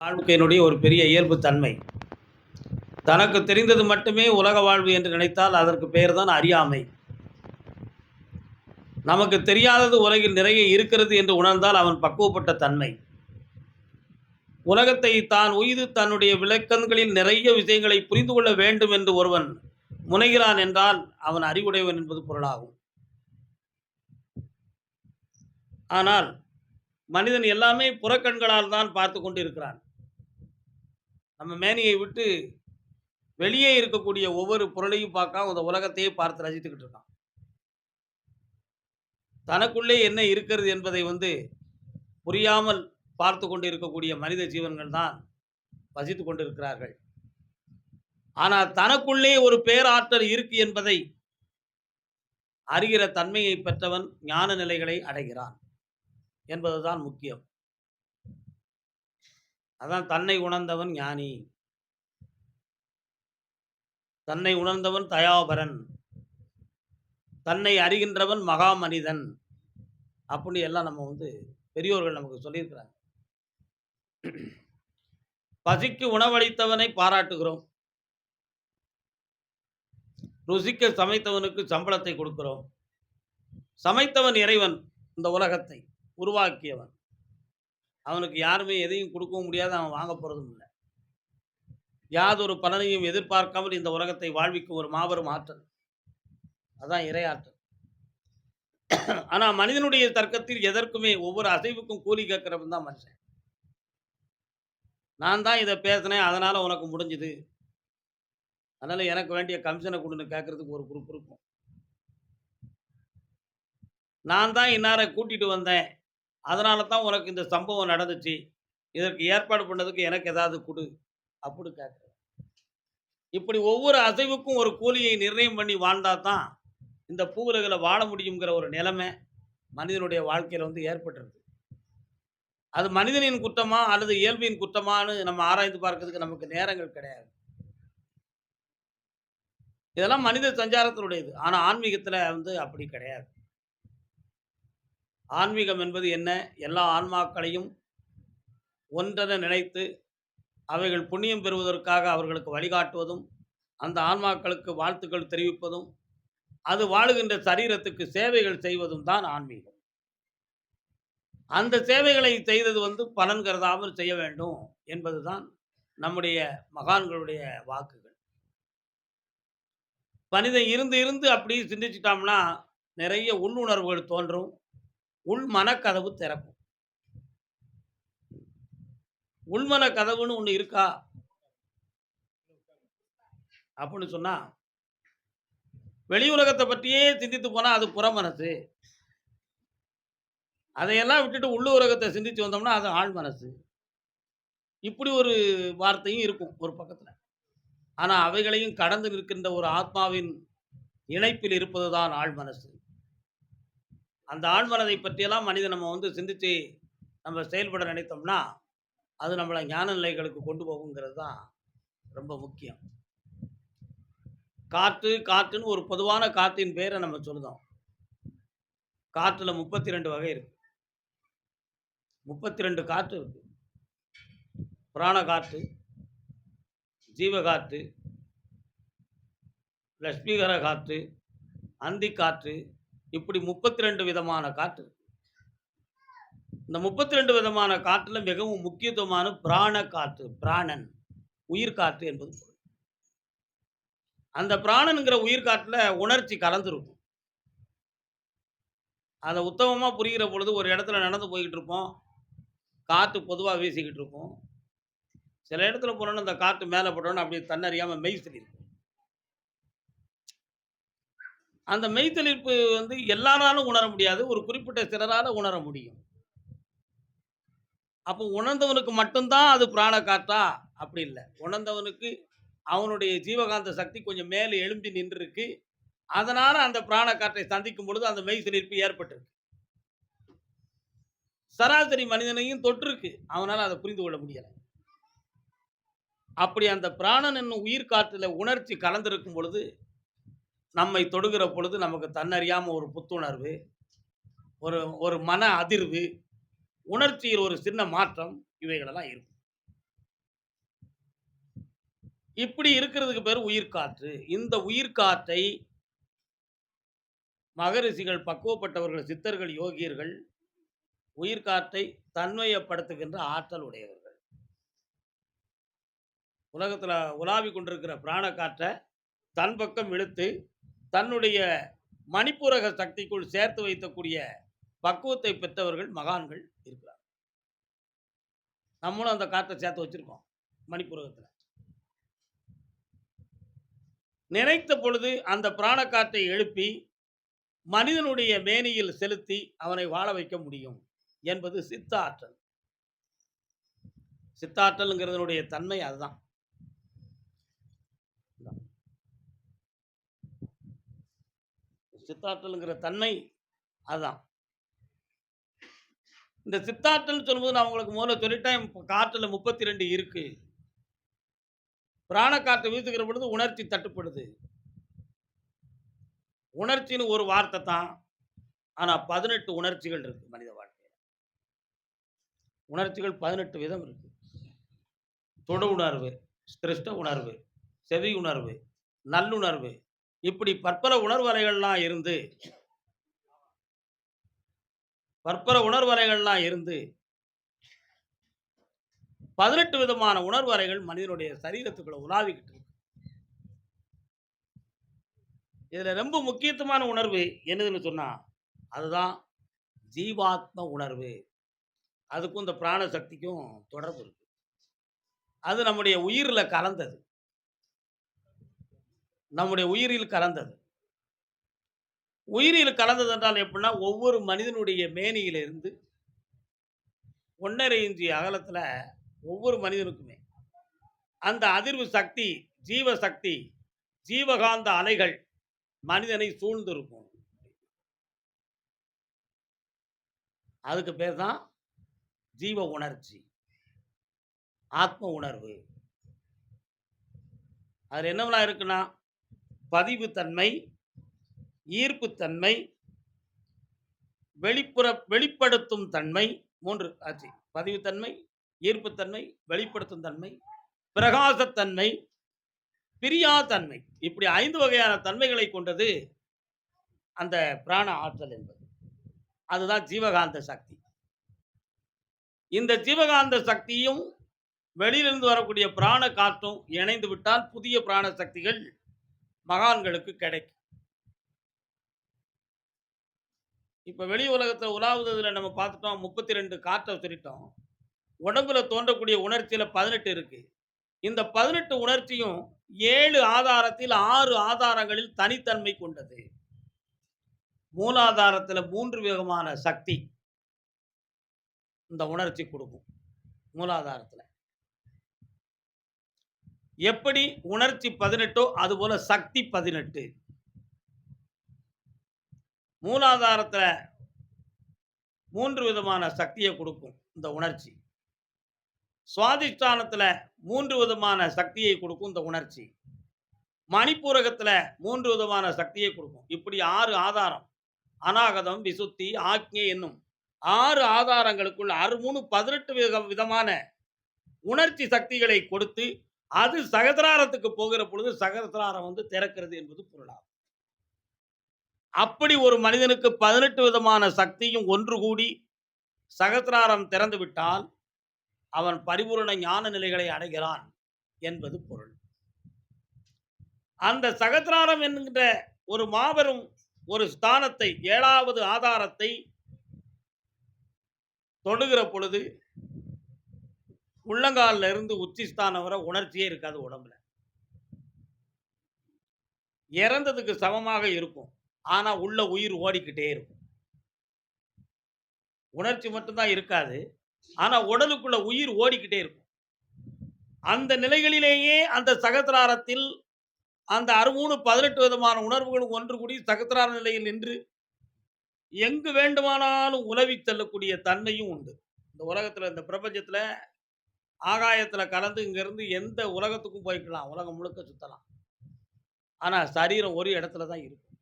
வாழ்க்கையினுடைய ஒரு பெரிய இயல்பு தன்மை தனக்கு தெரிந்தது மட்டுமே உலக வாழ்வு என்று நினைத்தால் அதற்கு பெயர் தான் அறியாமை. நமக்கு தெரியாதது உலகில் நிறைய இருக்கிறது என்று உணர்ந்தால் அவன் பக்குவப்பட்ட தன்மை. உலகத்தை தான் உய்து தன்னுடைய விளக்கங்களில் நிறைய விஷயங்களை புரிந்து கொள்ள வேண்டும் என்று ஒருவன் முனைகிறான் என்றால் அவன் அறிவுடையவன் என்பது பொருளாகும். ஆனால் மனிதன் எல்லாமே புறக்கண்களால் தான் பார்த்து கொண்டு இருக்கிறான் நம்ம மேனியை விட்டு வெளியே இருக்கக்கூடிய ஒவ்வொரு பொருளையும் பார்க்காம அந்த உலகத்தையே பார்த்து ரசித்துக்கிட்டு இருக்கான். தனக்குள்ளே என்ன இருக்கிறது என்பதை வந்து புரியாமல் பார்த்து கொண்டு இருக்கக்கூடிய மனித ஜீவன்கள் தான் வசித்து கொண்டிருக்கிறார்கள். ஆனால் தனக்குள்ளே ஒரு பேராற்றல் இருக்கு என்பதை அறிகிற தன்மையை பெற்றவன் ஞான நிலைகளை அடைகிறான் என்பதுதான் முக்கியம். அதான் தன்னை உணர்ந்தவன் ஞானி. தன்னை உணர்ந்தவன் தயாபரன். தன்னை அறிகின்றவன் மகா மனிதன் அப்படின்னு எல்லாம் நம்ம வந்து பெரியோர்கள் நமக்கு சொல்லியிருக்கிறாங்க. பசிக்கு உணவளித்தவனை பாராட்டுகிறோம். ருசிக்க சமைத்தவனுக்கு சம்பளத்தை கொடுக்கிறோம். சமைத்தவன் இறைவன் இந்த உலகத்தை உருவாக்கியவன். அவனுக்கு யாருமே எதையும் கொடுக்கவும் முடியாது. அவன் வாங்க போகிறதும் இல்லை. யாதொரு பலனையும் எதிர்பார்க்காமல் இந்த உலகத்தை வாழ்விக்கும் ஒரு மாபெரும் ஆற்றல். அதான் இறையாற்றல் ஆனால் மனிதனுடைய தர்க்கத்தில் எதற்குமே ஒவ்வொரு அசைவுக்கும் கூலி கேட்கிறவன் தான் மனுஷன். நான் தான் இதை பேசினேன் அதனால் உனக்கு முடிஞ்சுது. அதனால் எனக்கு வேண்டிய கமிஷனை கொடுன்னு கேட்கறதுக்கு ஒரு குரூப் இருக்கும். நான் தான் இன்னாரை கூட்டிட்டு வந்தேன். அதனால தான் உனக்கு இந்த சம்பவம் நடந்துச்சு. இதற்கு ஏற்பாடு பண்ணதுக்கு எனக்கு ஏதாவது கொடு. அப்படி கேட்குற இப்படி ஒவ்வொரு அசைவுக்கும் ஒரு கூலியை நிர்ணயம் பண்ணி வாழ்ந்தா தான் இந்த பூவுலகில் வாழ முடியுங்கிற ஒரு நிலைமை மனிதனுடைய வாழ்க்கையில் வந்து ஏற்பட்டுருது அது மனிதனின் குற்றமா அல்லது இயல்பின் குற்றமான்னு நம்ம ஆராய்ந்து பார்க்கறதுக்கு நமக்கு நேரங்கள் கிடையாது. இதெல்லாம் மனித சஞ்சாரத்தினுடையது. ஆனால் ஆன்மீகத்தில் வந்து அப்படி கிடையாது. ஆன்மீகம் என்பது என்ன? எல்லா ஆன்மாக்களையும் ஒன்றென நினைத்து அவைகள் புண்ணியம் பெறுவதற்காக அவர்களுக்கு வழிகாட்டுவதும் அந்த ஆன்மாக்களுக்கு வாழ்த்துக்கள் தெரிவிப்பதும் அது வாழுகின்ற சரீரத்துக்கு சேவைகள் செய்வதும் தான் ஆன்மீகம். அந்த சேவைகளை செய்தது வந்து பலன் கருதாமல் செய்ய வேண்டும் என்பதுதான் நம்முடைய மகான்களுடைய வாக்குகள். மனிதன் இருந்து இருந்து அப்படி சிந்திச்சிட்டோம்னா நிறைய உள்ளுணர்வுகள் தோன்றும். உள் மனக்கதவு திறக்கும். உள்மன கதவுன்னு ஒன்று இருக்கா? அப்படின்னு சொன்னா வெளி உலகத்தை பற்றியே சிந்தித்து போனா அது புறமனசு. அதையெல்லாம் விட்டுட்டு உள்ளு உலகத்தை சிந்திச்சு வந்தோம்னா அது ஆழ் மனசு. இப்படி ஒரு வார்த்தையும் இருக்கும் ஒரு பக்கத்தில். ஆனால் அவைகளையும் கடந்து நிற்கின்ற ஒரு ஆத்மாவின் இணைப்பில் இருப்பது தான் ஆழ் மனசு. அந்த ஆழ்மனதை பற்றியெல்லாம் மனிதன் நம்ம வந்து சிந்தித்து நம்ம செயல்பட நினைத்தோம்னா அது நம்மளை ஞான நிலைகளுக்கு கொண்டு போகுங்கிறது தான் ரொம்ப முக்கியம். காற்று காற்றுன்னு ஒரு பொதுவான காற்றின் பேரை நம்ம சொல்லுதோம். காற்றுல முப்பத்தி ரெண்டு வகை இருக்கு. முப்பத்தி ரெண்டு காற்று இருக்கு. புராண காற்று ஜீவ காற்று லட்சுமிகர காற்று அந்தி காற்று இப்படி முப்பத்தி ரெண்டு விதமான காற்று. இந்த முப்பத்தி ரெண்டு விதமான காற்றுல மிகவும் முக்கியத்துவமான பிராண காற்று பிராணன் உயிர் காற்று என்பது பொருள். அந்த பிராணனுங்கிற உயிர் காற்றுல உணர்ச்சி கலந்துருக்கும். அதை உத்தமமாக புரிகிற பொழுது ஒரு இடத்துல நடந்து போய்கிட்டு இருப்போம். காற்று பொதுவாக வீசிக்கிட்டு இருக்கும் சில இடத்துல போனோன்னு அந்த காற்று மேலே போட்டோன்னு அப்படியே தன்னறியாமல் மெய் அந்த மெய்த்தளிர்ப்பு வந்து எல்லாராலும் உணர முடியாது. ஒரு குறிப்பிட்ட சிலரால் உணர முடியும். அப்போ உணர்ந்தவனுக்கு மட்டும்தான் அது பிராண காத்தா? அப்படி இல்லை. உணர்ந்தவனுக்கு அவனுடைய ஜீவகாந்த சக்தி கொஞ்சம் மேலே எழும்பி நின்றுருக்கு. அதனால் அந்த பிராண காற்றை சந்திக்கும் பொழுது அந்த மெய் சிலிர்ப்பு ஏற்பட்டிருக்கு. சராசரி மனிதனையும் தொற்றுருக்கு. அவனால் அதை புரிந்து கொள்ள முடியலை. அப்படி அந்த பிராணன் என்னும் உயிர் காற்றில் உணர்ச்சி கலந்திருக்கும் பொழுது நம்மை தொடுகிற பொழுது நமக்கு தன்னறியாமல் ஒரு புத்துணர்வு ஒரு ஒரு மன அதிர்வு உணர்ச்சியில் ஒரு சின்ன மாற்றம் இவைகளெல்லாம் இருக்கும் இப்படி இருக்கிறதுக்கு பேர் உயிர்காற்று. இந்த உயிர்காற்றை மகரிஷிகள், பக்குவப்பட்டவர்கள், சித்தர்கள், யோகியர்கள் உயிர்காற்றை தன்மையப்படுத்துகின்ற ஆற்றல் உடையவர்கள். உலகத்தில் உலாவி கொண்டிருக்கிற பிராண காற்றை தன் பக்கம் இழுத்து, தன்னுடைய மணிப்பூரக சக்திக்குள் சேர்த்து வைக்கக்கூடிய பக்குவத்தை பெற்றவர்கள் மகான்கள் இருக்கிறார்கள். நம்மளும் அந்த காற்றை சேர்த்து வச்சிருக்கோம். மணிப்புரகத்தில் நினைத்த பொழுது அந்த பிராண காற்றை எழுப்பி, மனிதனுடைய மேனியில் செலுத்தி அவனை வாழ வைக்க முடியும் என்பது சித்த ஆற்றல். சித்தாற்றல்ங்கிறதனுடைய தன்மை அதுதான். சித்தாற்றல்ங்கிற தன்மை அதுதான். இந்த சித்தாற்றல்னு சொல்லும்போது நான் உங்களுக்கு முதல்ல சொல்லிட்டேன். இப்ப காற்றுல 32 இருக்கு. பிராண காற்று வீசுகிற பொழுது உணர்ச்சி தட்டுப்படுது. உணர்ச்சின்னு ஒரு வார்த்தை தான். ஆனால் பதினெட்டு உணர்ச்சிகள் இருக்கு மனித வாழ்க்கையில் உணர்ச்சிகள் 18 விதம் இருக்கு. தொடு உணர்வு, ஸ்பிருஷ்ட உணர்வு, செவி உணர்வு, நல்லுணர்வு இப்படி பற்பல உணர்வலைகள்லாம் இருந்து பற்பல உணர்வலைகள்லாம் இருந்து 18 விதமான உணர்வலைகள் மனிதனுடைய சரீரத்துக்குள்ள உலாவிக்கிட்டு இருக்கு. இதுல ரொம்ப முக்கியத்துவமான உணர்வு என்னதுன்னு சொன்னா, அதுதான் ஜீவாத்ம உணர்வு. அதுக்கும் இந்த பிராண சக்திக்கும் தொடர்பு இருக்கு. அது நம்முடைய உயிரில் கலந்தது. நம்முடைய உயிரில் கலந்தது. உயிரில் கலந்தது என்றால் எப்படின்னா, ஒவ்வொரு மனிதனுடைய மேனியிலிருந்து 1 1/2 ஒவ்வொரு மனிதனுக்குமே அந்த அதிர்வு சக்தி, ஜீவ சக்தி, ஜீவகாந்த அலைகள் மனிதனை சூழ்ந்து இருக்கும். அதுக்கு பேர் தான் ஜீவ உணர்ச்சி. ஆத்ம உணர்வு. அதில் என்னவெல்லாம் இருக்குன்னா, பதிவு தன்மை, ஈர்ப்பு தன்மை, வெளிப்புற வெளிப்படுத்தும் தன்மை மூன்று ஆச்சு. பதிவுத்தன்மை ஈர்ப்புத்தன்மை வெளிப்படுத்தும் தன்மை, பிரகாசத்தன்மை பிரியாத்தன்மை இப்படி ஐந்து வகையான தன்மைகளை கொண்டது அந்த பிராண ஆற்றல் என்பது. அதுதான் ஜீவகாந்த சக்தி. இந்த ஜீவகாந்த சக்தியும், வெளியிலிருந்து வரக்கூடிய பிராண காற்றும் இணைந்து விட்டால் புதிய பிராண சக்திகள் மகான்களுக்கு கிடைக்கும். இப்போ வெளி உலகத்தில் உலாவுதில் நம்ம பார்த்துட்டோம் 32 காற்ற சொல்லிட்டோம். உடம்புல தோன்றக்கூடிய உணர்ச்சியில் பதினெட்டு இருக்கு. இந்த 18 உணர்ச்சியும் ஏழு ஆதாரத்தில் ஆறு ஆதாரங்களில் தனித்தன்மை கொண்டது. மூலாதாரத்தில் மூன்று விதமான சக்தி. இந்த உணர்ச்சி கொடுக்கும் மூலாதாரத்தில் எப்படி உணர்ச்சி 18ஓ அதுபோல சக்தி பதினெட்டு மூலாதாரத்தில் மூன்று விதமான சக்தியை கொடுக்கும் இந்த உணர்ச்சி. சுவாதிஷ்டானத்தில் மூன்று விதமான சக்தியை கொடுக்கும் இந்த உணர்ச்சி. மணிப்பூரகத்தில் மூன்று விதமான சக்தியை கொடுக்கும் இப்படி ஆறு ஆதாரம். அநாகதம், விசுத்தி, ஆக்ஞை என்னும் ஆறு ஆதாரங்களுக்குள் 6 3 18 வித விதமான உணர்ச்சி சக்திகளை கொடுத்து, அது சகசிராரத்துக்கு போகிற பொழுது சகசிராரம் வந்து திறக்கிறது என்பது பொருளாகும். அப்படி ஒரு மனிதனுக்கு 18 விதமான சக்தியும் ஒன்று கூடி சகசிராரம் திறந்து விட்டால், அவன் பரிபூரண ஞான நிலைகளை அடைகிறான் என்பது பொருள். அந்த சகசிராரம் என்கின்ற ஒரு மாபெரும் ஒரு ஸ்தானத்தை ஏழாவது ஆதாரத்தை தொடுகிற பொழுது, உள்ளங்கால இருந்து உச்சி வர உணர்ச்சியே இருக்காது உடம்புல. இறந்ததுக்கு சமமாக இருக்கும். ஆனா உள்ள உயிர் ஓடிக்கிட்டே இருக்கும். உணர்ச்சி மட்டும் தான் இருக்காது. ஆனா உடலுக்குள்ள உயிர் ஓடிக்கிட்டே இருக்கும். அந்த நிலைகளிலேயே அந்த சகசிராரத்தில் அந்த 63 18 விதமான உணர்வுகளும் ஒன்று கூடி சகசிரார நிலையில் நின்று, எங்கு வேண்டுமானாலும் உலவி செல்லக்கூடிய தன்மையும் உண்டு. இந்த உலகத்துல இந்த பிரபஞ்சத்துல ஆகாயத்தில் கலந்து இங்கேருந்து எந்த உலகத்துக்கும் போய்க்கலாம். உலகம் முழுக்க சுற்றலாம் ஆனால் சரீரம் ஒரு இடத்துல தான் இருக்கும்.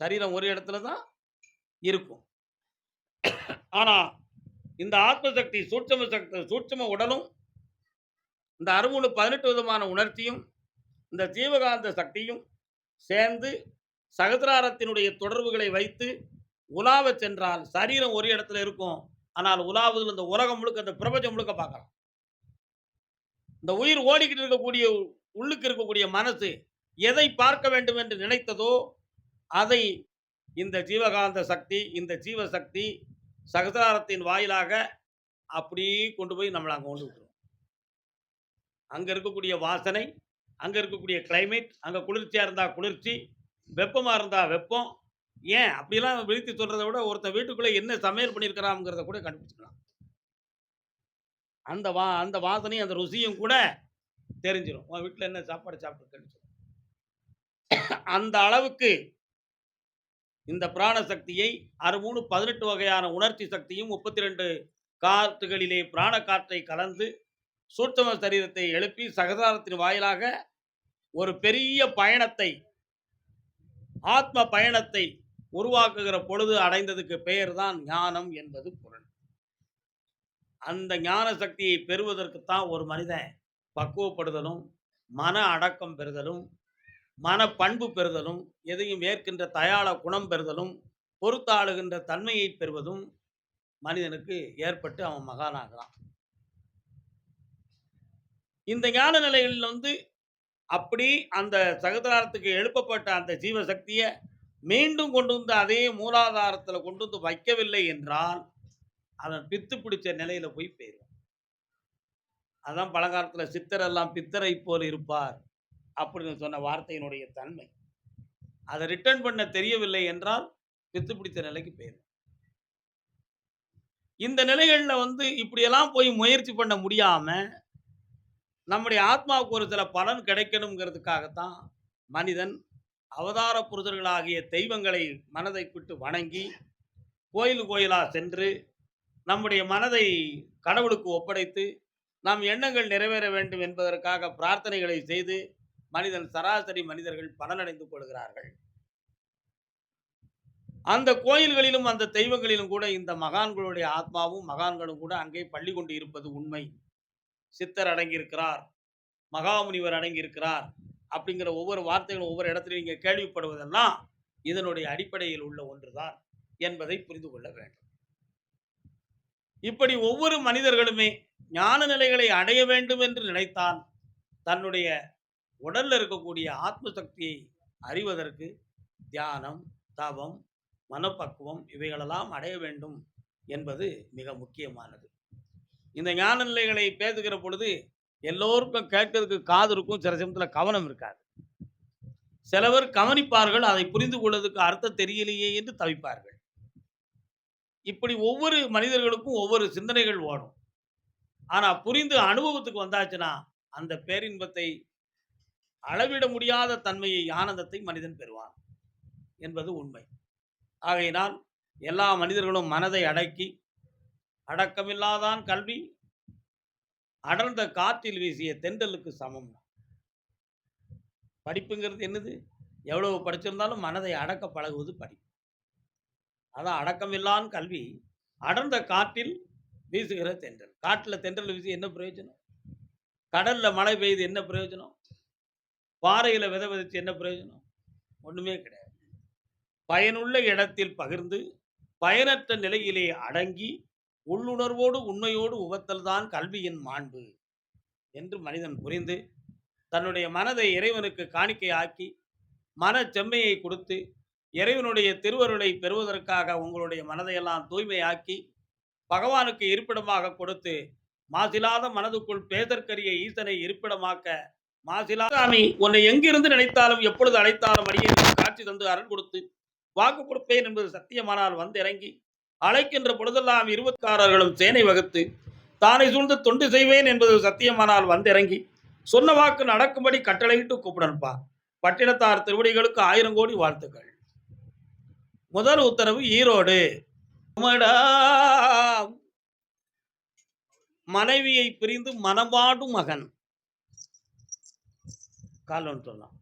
சரீரம் ஒரு இடத்துல தான் இருக்கும். ஆனால் இந்த ஆத்ம சக்தி சூட்சும சக்தி சூட்சும உடலும் இந்த அறுமுழு 18 விதமான உணர்ச்சியும், இந்த ஜீவகாந்த சக்தியும் சேர்ந்து சகசிராரத்தினுடைய தொடர்புகளை வைத்து உலாவச் சென்றால், சரீரம் ஒரு இடத்துல இருக்கும். ஆனால் உலாவுதல் இந்த உலகம் முழுக்க, இந்த பிரபஞ்சம் முழுக்க பார்க்கலாம். இந்த உயிர் ஓடிக்கிட்டு இருக்கக்கூடிய உள்ளுக்கு இருக்கக்கூடிய மனசு, எதை பார்க்க வேண்டும் என்று நினைத்ததோ, அதை இந்த ஜீவகாந்த சக்தி, இந்த ஜீவசக்தி சகசாரத்தின் வாயிலாக அப்படியே கொண்டு போய் நம்மளை அங்கே கொண்டு விட்டுரும். அங்கே இருக்கக்கூடிய வாசனை, அங்கே இருக்கக்கூடிய கிளைமேட், அங்கே குளிர்ச்சியாக இருந்தால் குளிர்ச்சி, வெப்பமாக இருந்தால் வெப்பம். ஏன் அப்படிலாம் விழித்து சொல்றதை விட, ஒருத்தன் வீட்டுக்குள்ளே என்ன சமையல் பண்ணியிருக்கிறாங்கிறத கூட கண்டுபிடிச்சிக்கலாம். அந்த வா அந்த வாசனையும், அந்த ருசியும் கூட தெரிஞ்சிடும் உன் வீட்டில் என்ன சாப்பாடு சாப்பிட்டுருக்கன்னு அந்த அளவுக்கு இந்த பிராண சக்தியை 63 18 வகையான உணர்ச்சி சக்தியும் 32 காற்றுகளிலே பிராண காற்றை கலந்து சூட்சம சரீரத்தை எழுப்பி சகசாரத்தின் வாயிலாக ஒரு பெரிய பயணத்தை ஆத்ம பயணத்தை உருவாக்குகிற பொழுது அடைந்ததுக்கு பெயர் தான் ஞானம் என்பது பொருள். அந்த ஞான சக்தியை பெறுவதற்குத்தான் ஒரு மனிதன் பக்குவப்படுதலும், மன அடக்கம் பெறுதலும், மன பண்பு பெறுதலும், எதையும் ஏற்கின்ற தயாள குணம் பெறுதலும், பொறுத்தாளுகின்ற தன்மையை பெறுவதும் மனிதனுக்கு ஏற்பட்டு அவன் மகானாகிறான். இந்த ஞான நிலையில் வந்து அப்படி அந்த சகதாரத்துக்கு எழுப்பப்பட்ட அந்த ஜீவசக்தியை மீண்டும் கொண்டு வந்து அதே மூலாதாரத்தில் கொண்டு வந்து வைக்கவில்லை என்றால், அதன் பித்து பிடிச்ச நிலையில போய் போயிடும் அதான் பழங்காலத்தில் சித்தர் எல்லாம் பித்தரை போல் இருப்பார். அப்படின்னு சொன்ன வார்த்தையினுடைய தன்மை. அதை ரிட்டர்ன் பண்ண தெரியவில்லை என்றால், பித்து பிடித்த நிலைக்கு போயிடும் இந்த நிலைகளில் வந்து இப்படியெல்லாம் போய் முயற்சி பண்ண முடியாம, நம்முடைய ஆத்மாவுக்கு ஒரு சில பலன் கிடைக்கணுங்கிறதுக்காகத்தான் மனிதன் அவதார புருஷர்களாகிய தெய்வங்களை மனதை விட்டு வணங்கி, கோயில் கோயிலா சென்று, நம்முடைய மனதை கடவுளுக்கு ஒப்படைத்து, நம் எண்ணங்கள் நிறைவேற வேண்டும் என்பதற்காக பிரார்த்தனைகளை செய்து, மனிதன் சராசரி மனிதர்கள் பலனடைந்து கொள்கிறார்கள். அந்த கோயில்களிலும், அந்த தெய்வங்களிலும் கூட இந்த மகான்களுடைய ஆத்மாவும், மகான்களும் கூட அங்கே பள்ளி கொண்டு இருப்பது உண்மை. சித்தர் அடங்கியிருக்கிறார், மகாமுனிவர் அடங்கியிருக்கிறார், அப்படிங்கிற ஒவ்வொரு வார்த்தைகளும் ஒவ்வொரு இடத்துலையும் நீங்கள் கேள்விப்படுவதெல்லாம், இதனுடைய அடிப்படையில் உள்ள ஒன்றுதான் என்பதை புரிந்து கொள்ள வேண்டும். இப்படி ஒவ்வொரு மனிதர்களுமே ஞான நிலைகளை அடைய வேண்டும் என்று நினைத்தான் தன்னுடைய உடல்ல இருக்கக்கூடிய ஆத்ம சக்தியை அறிவதற்கு தியானம், தவம், மனப்பக்குவம் இவைகளெல்லாம் அடைய வேண்டும் என்பது மிக முக்கியமானது. இந்த ஞான நிலைகளை பேசுகிற பொழுது, எல்லோருக்கும் கேட்கறதுக்கு காது இருக்கும். சில சமயத்தில் கவனம் இருக்காது. சிலவர் கவனிப்பார்கள். அதை புரிந்து கொள்வதற்கு அர்த்தம் தெரியலையே என்று தவிப்பார்கள். இப்படி ஒவ்வொரு மனிதர்களுக்கும் ஒவ்வொரு சிந்தனைகள் ஓடும். ஆனால் புரிந்து அனுபவத்துக்கு வந்தாச்சுன்னா, அந்த பேரின்பத்தை அளவிட முடியாத தன்மையை, ஆனந்தத்தை மனிதன் பெறுவான் என்பது உண்மை. ஆகையினால் எல்லா மனிதர்களும் மனதை அடக்கி, அடக்கமில்லாதான் கல்வி அடர்ந்த காற்றில் வீசிய தென்றலுக்கு சமம். படிப்புங்கிறது என்னது? எவ்வளவு படிச்சிருந்தாலும் மனதை அடக்க பழகுவது படிப்பு. அதான் அடக்கமில்லான் கல்வி, அடர்ந்த காற்றில் வீசுகிற தென்றல். காட்டில் தென்றல் வீசி என்ன பிரயோஜனம்? கடலில் மழை பெய்து என்ன பிரயோஜனம்? பாறையில் வித விதைச்சு என்ன பிரயோஜனம்? ஒன்றுமே கிடையாது. பயனுள்ள இடத்தில் பகிர்ந்து, பயனற்ற நிலையிலே அடங்கி, உள்ளுணர்வோடு உண்மையோடு உவத்தல் தான் கல்வியின் மாண்பு என்று மனிதன் புரிந்து, தன்னுடைய மனதை இறைவனுக்கு காணிக்கையாக்கி, மன செம்மையை கொடுத்து, இறைவனுடைய திருவருளை பெறுவதற்காக உங்களுடைய மனதையெல்லாம் தூய்மையாக்கி, பகவானுக்கு இருப்பிடமாக கொடுத்து, மாசிலாத மனதுக்குள் பேதற்கரிய ஈசனை இருப்பிடமாக்க, மாசிலா சாமி உன்னை எங்கிருந்து நினைத்தாலும், எப்பொழுது அழைத்தாலும் அடியேன் காட்சி தந்து அருள் கொடுத்து, வாக்கு கொடுப்பேன் என்பது சத்தியமானால் வந்திறங்கி, அழைக்கின்ற பொழுதெல்லாம் இருபத்தாரர்களும் சேனை வகுத்து, தானை சூழ்ந்து தொண்டு செய்வேன் என்பது சத்தியமானால் வந்திறங்கி, சொன்ன வாக்கு நடக்கும்படி கட்டளையிட்டு கூப்பிடன்பா. பட்டினத்தார் திருவடிகளுக்கு ஆயிரம் கோடி வாழ்த்துக்கள். முதல் உத்தரவு ஈரோடு. மனைவியை பிரிந்து மனவாடும் மகன். காலம் சொல்லலாம்.